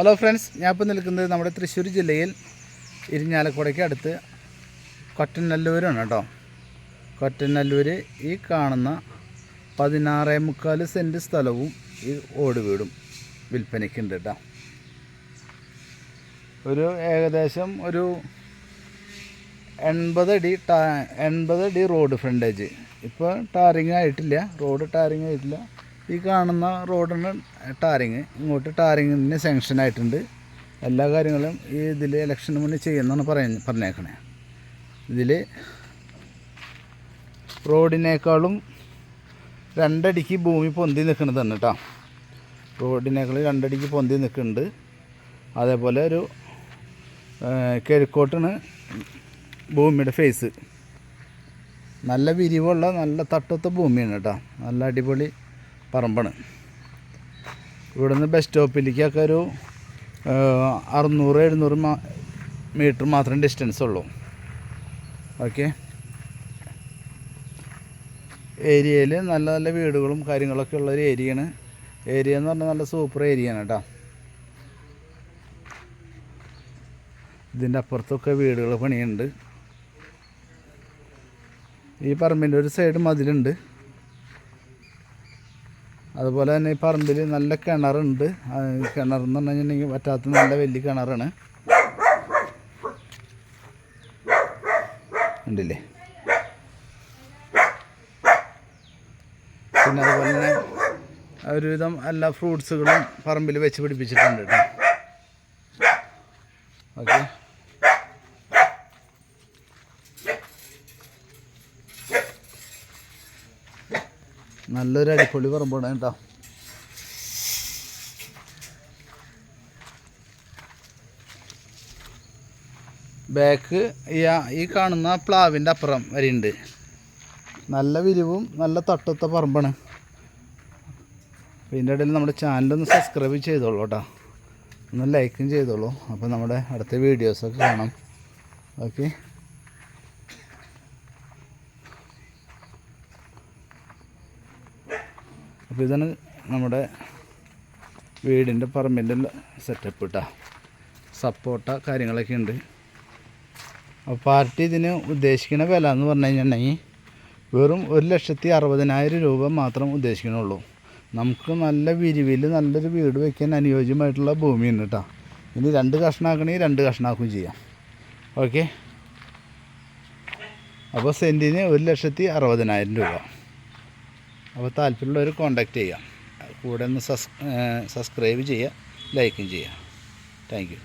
Hello friends ഞാൻ ഇപ്പോൾ നിൽക്കുന്നത് നമ്മുടെ തൃശ്ശൂർ ജില്ലയിൽ ഇരിഞ്ഞാലക്കുടയ്ക്ക് അടുത്ത് കൊറ്റനല്ലൂരാണ് കേട്ടോ. കൊറ്റനല്ലൂർ ഈ കാണുന്ന പതിനാറേ മുക്കാൽ സെന്റ് സ്ഥലവും ഈ ഓട് വീടും വിൽപ്പനയ്ക്കുണ്ട് കേട്ടോ. ഒരു ഏകദേശം ഒരു എൺപത് അടി ടാ എൺപത് അടി റോഡ് ഫ്രണ്ടേജ്. ഇപ്പോൾ ടാറിങ് ആയിട്ടില്ല. റോഡ് ടാറിങ് ആയിട്ടില്ല. ഈ കാണുന്ന റോഡാണ് ടാറിങ് ഇങ്ങോട്ട് ടാറിങ്ങിന് സാങ്ഷൻ ആയിട്ടുണ്ട്. എല്ലാ കാര്യങ്ങളും ഈ ഇതിൽ ഇലക്ഷന് മുന്നേ ചെയ്യുന്നതാണ് പറയുന്ന പറഞ്ഞേക്കണേ. ഇതിൽ റോഡിനേക്കാളും രണ്ടടിക്ക് ഭൂമി പൊന്തി നിൽക്കുന്നതാണ് കേട്ടോ. റോഡിനേക്കാളും രണ്ടടിക്ക് പൊന്തി നിൽക്കുന്നുണ്ട്. അതേപോലെ ഒരു കിഴക്കോട്ടാണ് ഭൂമിയുടെ ഫേസ് നല്ല വിരിവുള്ള നല്ല തട്ടത്ത ഭൂമിയാണ് കേട്ടോ. നല്ല അടിപൊളി പറമ്പാണ്. ഇവിടുന്ന് ബസ് സ്റ്റോപ്പിലേക്കൊക്കെ ഒരു അറുന്നൂറ് എഴുന്നൂറ് മീറ്റർ മാത്രം ഡിസ്റ്റൻസ് ഉള്ളൂ. ഓക്കെ ഏരിയയിൽ നല്ല നല്ല വീടുകളും കാര്യങ്ങളൊക്കെ ഉള്ള ഒരു ഏരിയയാണ് ഏരിയ എന്ന് പറഞ്ഞാൽ നല്ല സൂപ്പർ ഏരിയയാണ് കേട്ടോ. ഇതിന്റെ അപ്പുറത്തൊക്കെ വീടുകൾ പണിയുണ്ട്. ഈ പറമ്പിന്റെ ഒരു സൈഡ് മതിലുണ്ട്. അതുപോലെ തന്നെ ഈ പറമ്പിൽ നല്ല കിണറുണ്ട്. കിണർ എന്ന് പറഞ്ഞു കഴിഞ്ഞിട്ടുണ്ടെങ്കിൽ പറ്റാത്ത നല്ല വലിയ കിണറാണ്. ഉണ്ടല്ലേ പിന്നെ അതുപോലെ തന്നെ ഒരുവിധം എല്ലാ ഫ്രൂട്ട്സുകളും പറമ്പിൽ വെച്ച് പിടിപ്പിച്ചിട്ടുണ്ട് കേട്ടോ. ഓക്കെ. നല്ലൊരു അടിപൊളി പറമ്പാണ് കേട്ടോ. ബാക്ക് ഈ കാണുന്ന പ്ലാവിന്റെ അപ്പുറം വരെയുണ്ട്. നല്ല വിരിവും നല്ല തട്ടത്തെ പറമ്പാണ്. ഇതിന്റെ ഇടയിൽ നമ്മുടെ ചാനലൊന്ന് സബ്സ്ക്രൈബ് ചെയ്തോളൂ കേട്ടോ. ഒന്ന് ലൈക്കും ചെയ്തോളൂ. അപ്പോൾ നമ്മുടെ അടുത്ത വീഡിയോസൊക്കെ കാണാം. ഓക്കെ അപ്പോൾ ഇതാണ് നമ്മുടെ വീടിന്റെ പറമ്പിന്റെ സെറ്റപ്പ് കേട്ടോ സപ്പോർട്ട കാര്യങ്ങളൊക്കെ ഉണ്ട്. അപ്പോൾ പാർട്ടി ഇതിന് ഉദ്ദേശിക്കുന്ന വില എന്ന് പറഞ്ഞു കഴിഞ്ഞിട്ടുണ്ടെങ്കിൽ വെറും ഒരു ലക്ഷത്തി അറുപതിനായിരം രൂപ മാത്രം ഉദ്ദേശിക്കണുള്ളൂ. നമുക്ക് നല്ല വിരിവിൽ നല്ലൊരു വീട് വയ്ക്കാൻ അനുയോജ്യമായിട്ടുള്ള ഭൂമിയുണ്ട് കേട്ടോ ഇനി രണ്ട് കഷ്ണമാക്കണമെങ്കിൽ രണ്ട് കഷ്ണമാക്കുകയും ചെയ്യാം. ഓക്കെ? അപ്പോൾ സെന്റിന് ഒരു ലക്ഷത്തി അറുപതിനായിരം രൂപ. അപ്പോൾ താല്പര്യമുള്ളവർ കോൺടാക്റ്റ് ചെയ്യാം കൂടെ ഒന്ന് സബ്സ്ക്രൈബ് ചെയ്യുക ലൈക്കും ചെയ്യുക. താങ്ക്